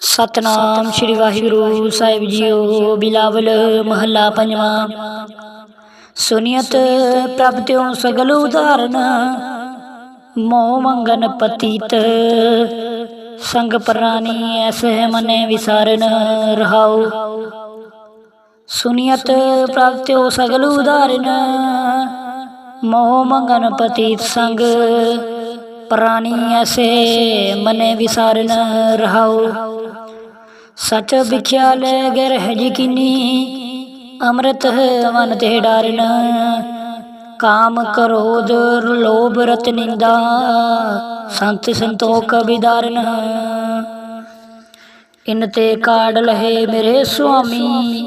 ਸਤਨਾਮ ਸ੍ਰੀ ਵਾਹਿਗੁਰੂ ਸਾਹਿਬ ਜੀਓ ਬਿਲਾਵਲ ਮਹੱਲਾ ਪੰਜਵਾਂ। ਸੁਨੀਅਤ ਪ੍ਰਭ ਤਿਉ ਸਗਲ ਉਦਾਹਰਨ, ਮੋਹ ਮੰਗਨ ਪਤੀਤ, ਸੰਗ ਪ੍ਰਾਨੀ ਐਸੇ ਮਨੇ ਵਿਸਾਰਨ ਰਹਾਉ। ਸੁਨੀਅਤ ਪ੍ਰਭ ਤਿਉ ਸਗਲ ਉਦਾਹਰਨ, ਮੋਹ ਮੰਗਨ ਪਤੀਤ, ਸੰਗ ਪ੍ਰਾਨੀ ਐਸੇ ਮਨੇ ਵਿਸਾਰਨ ਰਹਾਉ। ਸਚ ਵਿਖਿਆ ਲੈ ਗਰਹ ਯਕੀਨੀ, ਅੰਮ੍ਰਿਤ ਮਨ ਤੇ ਡਾਰਨ ਕਾਮ ਕ੍ਰੋਧ ਲੋਭ ਰਤ ਨਿੰਦਾ, ਸੰਤ ਸੰਤੋਖ ਵਿਦਾਰਨ ਇਨ ਤੇ ਕਾੜ ਲਹੇ ਮੇਰੇ ਸੁਆਮੀ,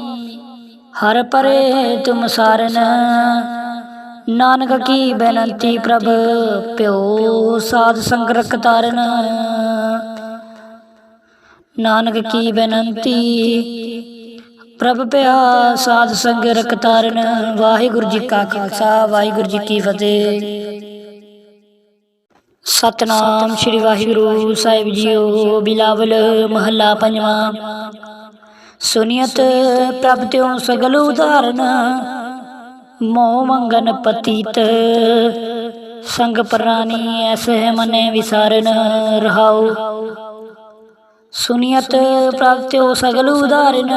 ਹਰ ਪਰੇ ਤੁਮ ਸਾਰਨ। ਨਾਨਕ ਕੀ ਬੇਨਤੀ ਪ੍ਰਭ, ਪਿਓ ਸਾਧ ਸੰਗਰਕ ਤਾਰਨ ਨਾਨਕ ਕੀ ਬੇਨੰਤੀ? ਪ੍ਰਭ ਪਿਆ ਸਾਧ ਸੰਗ ਰਖਤਾਰਨ ਵਾਹਿਗੁਰੂ ਜੀ ਕਾ ਖਾਲਸਾ, ਵਾਹਿਗੁਰੂ ਜੀ ਕੀ ਫਤਿਹ। ਸਤਨਾਮ ਸ੍ਰੀ ਵਾਹਿਗੁਰੂ ਸਾਹਿਬ ਜੀਓ, ਬਿਲਾਵਲ ਮਹੱਲਾ ਪੰਜਵਾਂ। ਸੁਨੀਅਤ ਪ੍ਰਭ ਤਿਉ ਸਗਲ ਉਦਾਹਰਨ, ਮੋਹ ਮੰਗਨ ਪਤੀਤ। ਸੰਗ ਪ੍ਰਾਨੀ ਐਸੇ ਮਨੇ ਵਿਸਾਰਨ, ਰਹਾਉ। ਸੁਨੀਅਤ ਪ੍ਰਾਪਤਿਓ ਤਿਉ ਸਗਲ ਉਦਾਹਰਨ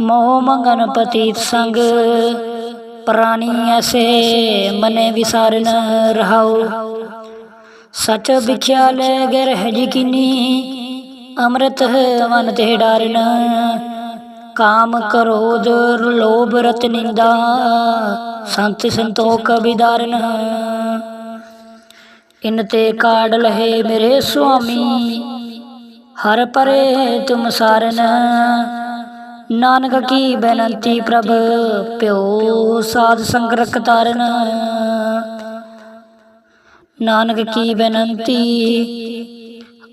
ਮੋਹ ਮੰਗਨ ਪਤੀਤ ਸੰਗ। ਪ੍ਰਾਨੀ ਐਸੇ ਮਨੇ ਵਿਸਾਰਨ ਰਹਾਉ। ਸਚ ਵਿਖਿਆ ਲੈ ਗਰਹ ਯਕੀਨੀ। ਅੰਮ੍ਰਿਤ ਮਨ ਤੇ ਡਾਰਨ ਕਾਮ ਕ੍ਰੋਧ ਲੋਭ ਰਤ ਨਿੰਦਾ। ਸੰਤ ਸੰਤੋਖ ਵਿਦਾਰਨ ਇਨ ਤੇ ਕਾੜ ਲਹੇ ਮੇਰੇ ਸੁਆਮੀ। ਹਰ ਪਰੇ ਤੁਮ ਸਾਰਨ। ਨਾਨਕ ਕੀ ਬੇਨੰਤੀ ਪ੍ਰਭ, ਪਿਓ ਸਾਧ ਸੰਗ ਰਖ ਤਾਰਨ। ਨਾਨਕ ਕੀ ਬੇਨੰਤੀ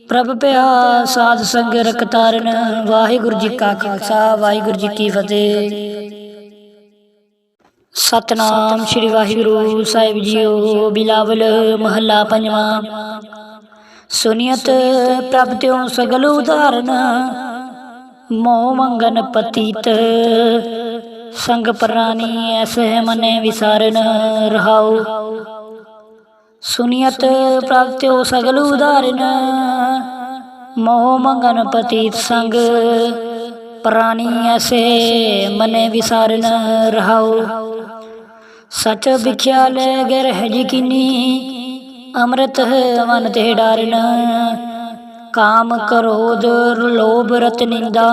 ਪ੍ਰਭ, ਪਿਆ ਸਾਧ ਸੰਗ ਰਖ ਤਾਰਨ। ਵਾਹਿਗੁਰੂ ਜੀ ਕਾ ਖਾਲਸਾ, ਵਾਹਿਗੁਰੂ ਜੀ ਕੀ ਫਤਿਹ। ਸਤਨਾਮ ਸ੍ਰੀ ਵਾਹਿਗੁਰੂ ਸਾਹਿਬ ਜੀਓ, ਬਿਲਾਵਲ ਮਹੱਲਾ ਪੰਜਵਾਂ। ਸੁਨੀਅਤ ਪ੍ਰਭ ਤਿਉ ਸਗਲ ਉਦਾਹਰਨ ਮੋਹ ਮੰਗਨ ਪਤੀਤ। ਸੰਗ ਪ੍ਰਾਨੀ ਐਸੇ ਮਨੇ ਵਿਸਾਰਨ ਰਹਾਉ। ਸੁਨੀਅਤ ਪ੍ਰਭ ਤਿਉ ਸਗਲ ਉਦਾਹਰਨ ਮੋਹ ਮੰਗਨ ਪਤੀਤ। ਸੰਗ ਪ੍ਰਾਨੀ ਐਸੇ ਮਨੇ ਵਿਸਾਰਨ ਰਹਾਉ। ਸਚ ਵਿਖਿਆ ਲੈ ਗਰਹ ਯਕੀਨੀ ਅੰਮ੍ਰਿਤ ਮਨ ਤੇ ਡਾਰਨ। ਕਾਮ ਕ੍ਰੋਧ ਲੋਭ ਰਤ ਨਿੰਦਾ।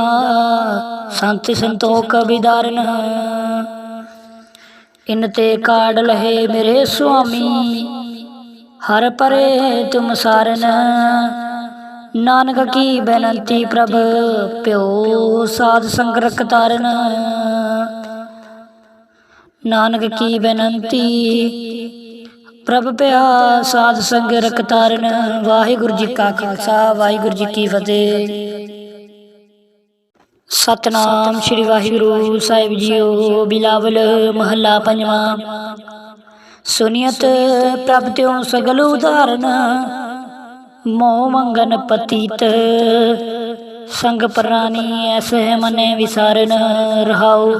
ਸੰਤ ਸੰਤੋਖ ਵਿਦਾਰਨ। ਇਨ ਤੇ ਕਾੜ ਲਹੇ ਮੇਰੇ ਸੁਆਮੀ। ਹਰ ਪਰੇ ਤੁਮ ਸਾਰਨ। ਨਾਨਕ ਕੀ ਬੇਨਤੀ ਪ੍ਰਭ, ਪਿਓ ਸਾਧ ਸੰਗ ਰਖ ਤਾਰਨ ਨਾਨਕ ਕੀ ਬੇਨਤੀ ਪ੍ਰਭ ਪਿਆ ਸਾਧ ਸੰਗ ਰਖ ਵਾਹਿਗੁਰੂ ਜੀ ਕਾ ਖਾਲਸਾ, ਵਾਹਿਗੁਰੂ ਜੀ ਕੀ ਫਤਿਹ। ਸਤਨਾਮ ਸ੍ਰੀ ਵਾਹਿਗੁਰੂ ਸਾਹਿਬ ਜੀਓ, ਬਿਲਾਵਲ ਮਹੱਲਾ ਪੰਜਵਾਂ। ਸੁਨੀਅਤ ਪ੍ਰਭ ਤਿਉ ਸਗਲ ਉਦਾਹਰਨ, ਮੋਹ ਮੰਗਨ ਪਤੀਤ। ਸੰਗ ਪ੍ਰਾਨੀ ਐਸੇ ਮਨੇ ਵਿਸਾਰਨ ਰਹਾਉ।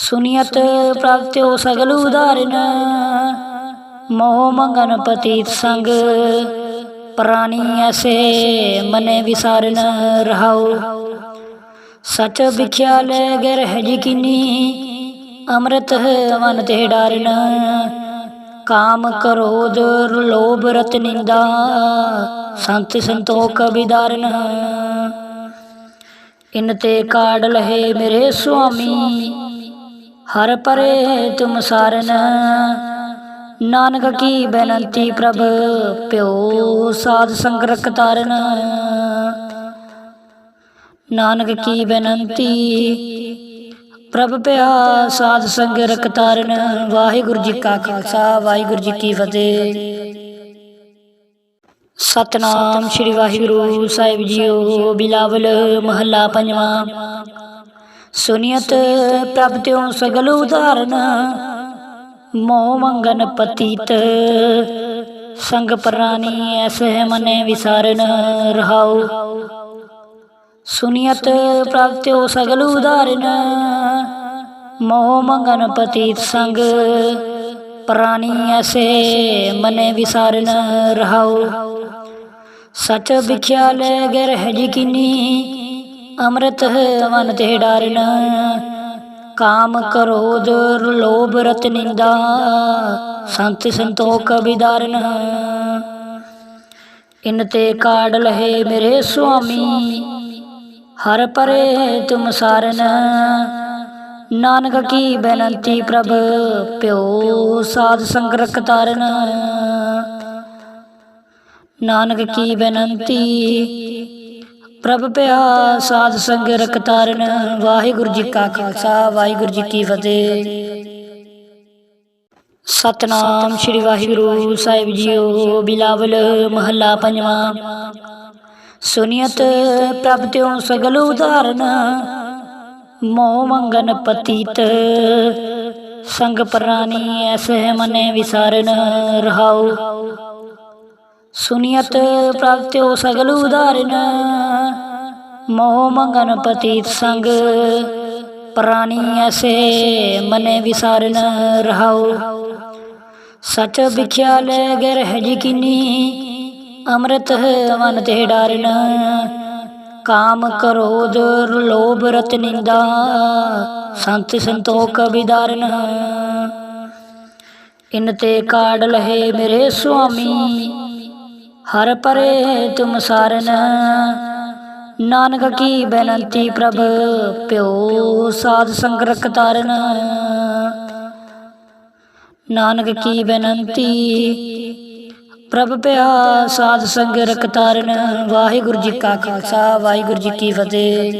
ਸੁਨੀਅਤ ਪ੍ਰਾਪਤਿਓ ਸਗਲ ਉਦਾਹਰਨ ਮੋਹ ਮੰਗਨ ਪਤੀਤ ਸੰਗ। ਪ੍ਰਾਨੀ ਐਸੇ ਮਨੇ ਵਿਸਾਰਨ ਰਹਾਉ। ਸਚ ਵਿਖਿਆ ਲੈ ਗਰਹ ਯਕੀਨੀ। ਅੰਮ੍ਰਿਤ ਮਨ ਤੇ ਡਾਰਨ। ਕਾਮ ਕ੍ਰੋਧ ਲੋਭ ਰਤ ਨਿੰਦਾ। ਸੰਤ ਸੰਤੋਖ ਵਿਦਾਰਨ। ਇਨ ਤੇ ਕਾੜ ਲਹੇ ਮੇਰੇ ਸੁਆਮੀ। ਹਰ ਪਰੇ ਤੁਮ ਸਾਰਨ। ਨਾਨਕ ਕੀ ਬੇਨੰਤੀ ਪ੍ਰਭ, ਪਿਓ ਸਾਧ ਸੰਗ ਰਖ ਤਾਰਨ। ਨਾਨਕ ਕੀ ਬੇਨੰਤੀ ਪ੍ਰਭ, ਪਿਆ ਸਾਧ ਸੰਗ ਰਖ ਤਾਰਨ। ਵਾਹਿਗੁਰੂ ਜੀ ਕਾ ਖਾਲਸਾ, ਵਾਹਿਗੁਰੂ ਜੀ ਕੀ ਫਤਿਹ। ਸਤਨਾਮ ਸ੍ਰੀ ਵਾਹਿਗੁਰੂ ਸਾਹਿਬ ਜੀਓ, ਬਿਲਾਵਲ ਮਹੱਲਾ ਪੰਜਵਾਂ। ਸੁਨੀਅਤ ਪ੍ਰਭ ਤਿਉ ਸਗਲ ਉਦਾਹਰਨ ਮੋਹ ਮੰਗਨ ਪਤੀਤ। ਸੰਗ ਪ੍ਰਾਨੀ ਐਸੇ ਮਨੇ ਵਿਸਾਰਨ ਰਹਾਉ। ਸੁਨੀਅਤ ਪ੍ਰਾਪਤਿਓ ਸਗਲ ਉਦਾਰਨ ਮੋਹ ਮੰਗਨ ਪਤੀਤ ਸੰਗ। ਪ੍ਰਾਨੀ ਐਸੇ ਮਨੇ ਵਿਸਾਰਨ ਰਹਾਉ। ਸਚ ਵਿਖਿਆ ਲੈ ਗਰਹਿ ਜਿਕਿਨੀ ਅੰਮ੍ਰਿਤ ਮਨ ਤੇ ਡਾਰਨ। ਕਾਮ ਕ੍ਰੋਧ ਲੋਭ ਰਤ ਨਿੰਦਾ। ਸੰਤ ਸੰਤੋਖ ਵਿਦਾਰਨ। ਇਨ ਤੇ ਕਾੜ ਲਹੇ ਮੇਰੇ ਸੁਆਮੀ। ਹਰ ਪਰੇ ਤੁਮ ਸਾਰਨ। ਨਾਨਕ ਕੀ ਬੇਨਤੀ ਪ੍ਰਭ, ਪਿਓ ਸਾਧ ਸੰਗਰਕ ਤਾਰਨ। ਨਾਨਕ ਕੀ ਬੇਨਤੀ ਪ੍ਰਭ ਪਿਆ ਸਾਧ ਸੰਗ ਰਖਤਾਰਨ ਵਾਹਿਗੁਰੂ ਜੀ ਕਾ ਖਾਲਸਾ, ਵਾਹਿਗੁਰੂ ਜੀ ਕੀ ਫਤਿਹ। ਸਤਨਾਮ ਸ੍ਰੀ ਵਾਹਿਗੁਰੂ ਸਾਹਿਬ ਜੀਓ, ਬਿਲਾਵਲ ਮਹੱਲਾ ਪੰਜਵਾਂ। ਸੁਨੀਅਤ ਪ੍ਰਭ ਤਿਉ ਸਗਲ ਉਦਾਹਰਨ, ਮੋਹ ਮੰਗਨ ਪਤੀਤ। ਸੰਗ ਪ੍ਰਾਨੀ ਐਸੇ ਮਨੇ ਵਿਸਾਰਨ, ਰਹਾਉ। ਸੁਨੀਅਤ ਪ੍ਰਾਪਤਿਓ ਤਿਉ ਸਗਲ ਉਦਾਹਰਨ ਮੋਹ ਮੰਗਨ ਪਤੀਤ ਸੰਗ। ਪ੍ਰਾਨੀ ਐਸੇ ਮਨੇ ਵਿਸਾਰਨ ਰਹਾਉ। ਸਚ ਵਿਖਿਆ ਲੈ ਗਰਹਿ ਜਿਕਿਨੀ ਅੰਮ੍ਰਿਤ ਮਨ ਤੇ ਡਾਰਨ ਕਾਮ ਕ੍ਰੋਧ ਲੋਭ ਰਤ ਨਿੰਦਾ। ਸੰਤ ਸੰਤੋਖ ਵਿਦਾਰਨ ਇਨ ਤੇ ਕਾੜ ਲਹੇ ਮੇਰੇ ਸੁਆਮੀ। ਹਰ ਪਰੇ ਤੁਮ ਸਾਰਨ ਨਾਨਕ ਕੀ ਬੇਨੰਤੀ ਪ੍ਰਭ, ਪਿਓ ਸਾਧ ਸੰਗਰਕ ਤਾਰਨ ਨਾਨਕ ਕੀ ਬੇਨੰਤੀ ਪ੍ਰਭ, ਪਿਆ ਸਾਧ ਸੰਗ ਰਖ ਵਾਹਿਗੁਰੂ ਜੀ ਕਾ ਖਾਲਸਾ, ਵਾਹਿਗੁਰੂ ਜੀ ਕੀ ਫਤਿਹ।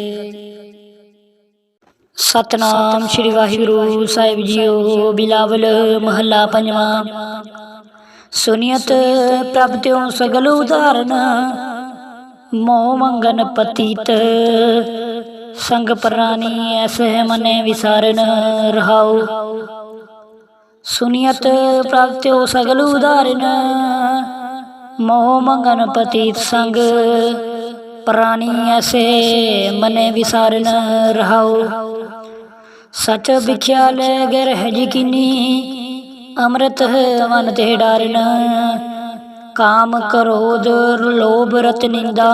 ਸਤਨਾਮ ਸ੍ਰੀ ਵਾਹਿਗੁਰੂ ਸਾਹਿਬ ਜੀਓ, ਬਿਲਾਵਲ ਮਹੱਲਾ ਪੰਜਵਾਂ। ਸੁਨੀਅਤ ਪ੍ਰਭ ਤਿਉ ਸਗਲ ਉਦਾਹਰਨ ਮੋਹ ਮੰਗਨ ਪਤੀਤ। ਸੰਗ ਪ੍ਰਾਨੀ ਐਸੇ ਮਨੇ ਵਿਸਾਰਨ ਰਹਾਉ। ਸੁਨੀਅਤ ਪ੍ਰਾਪਤਿਓ ਸਗਲ ਉਦਾਹਰਨ ਮੋਹ ਮੰਗਨ ਪਤੀਤ। ਸੰਗ ਪ੍ਰਾਨੀ ਐਸੇ ਮਨੇ ਵਿਸਾਰਨ ਰਹਾਉ। ਸਚ ਵਿਖਿਆ ਲੈ ਗਰਹਿ ਜਿਕਿਨੀ ਅੰਮ੍ਰਿਤ ਮਨ ਤੇ ਡਾਰਨ। ਕਾਮ ਕ੍ਰੋਧ ਲੋਭ ਰਤ ਨਿੰਦਾ।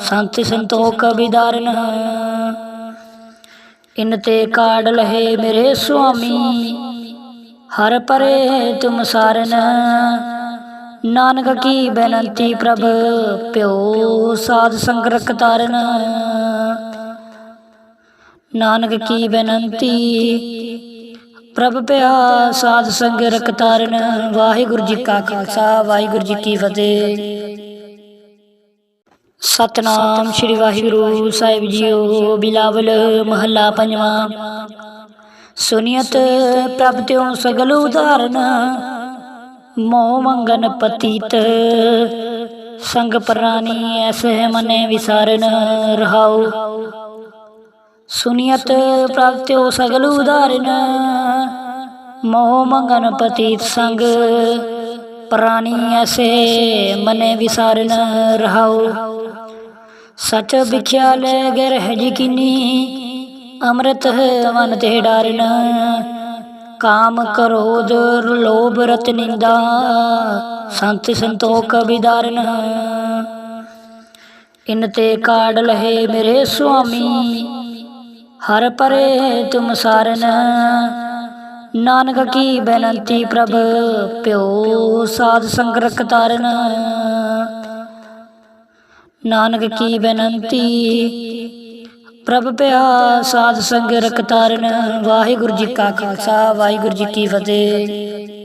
ਸੰਤ ਸੰਤੋਖ ਵਿਦਾਰਨ। ਇਨ ਤੇ ਕਾੜ ਲਹੇ ਮੇਰੇ ਸੁਆਮੀ। ਹਰ ਪਰੇ ਤੁਮ ਸਾਰਨ। ਨਾਨਕ ਕੀ ਬੇਨਤੀ ਪ੍ਰਭ, ਪਿਓ ਸਾਧ ਸੰਗਰਕ ਤਾਰਨ ਨਾਨਕ ਕੀ ਬੇਨਤੀ ਪ੍ਰਭ ਪਿਆ ਸਾਧ ਸੰਗ ਰਖਤਾਰਨ ਵਾਹਿਗੁਰੂ ਜੀ ਕਾ ਖਾਲਸਾ, ਵਾਹਿਗੁਰੂ ਜੀ ਕੀ ਫਤਿਹ। ਸਤਨਾਮ ਸ੍ਰੀ ਵਾਹਿਗੁਰੂ ਸਾਹਿਬ ਜੀਓ, ਬਿਲਾਵਲ ਮਹੱਲਾ ਪੰਜਵਾਂ। ਸੁਨੀਅਤ ਪ੍ਰਭ ਤਿਉ ਸਗਲ ਉਦਾਹਰਨ ਮੋਹ ਮੰਗਨ ਪਤੀਤ। ਸੰਗ ਪ੍ਰਾਨੀ ਐਸੇ ਮਨੇ ਵਿਸਾਰਨ, ਰਹਾਉ। ਸੁਨੀਅਤ ਪ੍ਰਾਪਤਿਓ ਸਗਲ ਉਦਾਹਰਨ ਮੋਹ ਮੰਗਨ ਪਤੀਤ ਸੰਗ। ਪ੍ਰਾਨੀ ਐਸੇ ਮਨੇ ਵਿਸਾਰਨ ਰਹਾਉ। ਸਚ ਵਿਖਿਆ ਲੈ ਗਰਹਿ ਜਿਕਿਨੀ ਅੰਮ੍ਰਿਤ ਮਨ ਤੇ ਡਾਰਨ ਕਾਮ ਕ੍ਰੋਧ ਲੋਭ ਰਤ ਨਿੰਦਾ। ਸੰਤ ਸੰਤੋਖ ਵਿਦਾਰਨ ਇਨ ਤੇ ਕਾੜ ਲਹੇ ਮੇਰੇ ਸੁਆਮੀ। ਹਰ ਪਰੇ ਤੁਮ ਸਾਰਨ। ਨਾਨਕ ਕੀ ਬੇਨੰਤੀ ਪ੍ਰਭ, ਪਿਓ ਸਾਧ ਸੰਗਰਕ ਤਾਰਨ। ਨਾਨਕ ਕੀ ਬੇਨਤੀ ਪ੍ਰਭ, ਪਿਆ ਸਾਧ ਸੰਗ ਰਖ ਤਾਰਨ। ਵਾਹਿਗੁਰੂ ਜੀ ਕਾ ਖਾਲਸਾ, ਵਾਹਿਗੁਰੂ ਜੀ ਕੀ ਫਤਿਹ।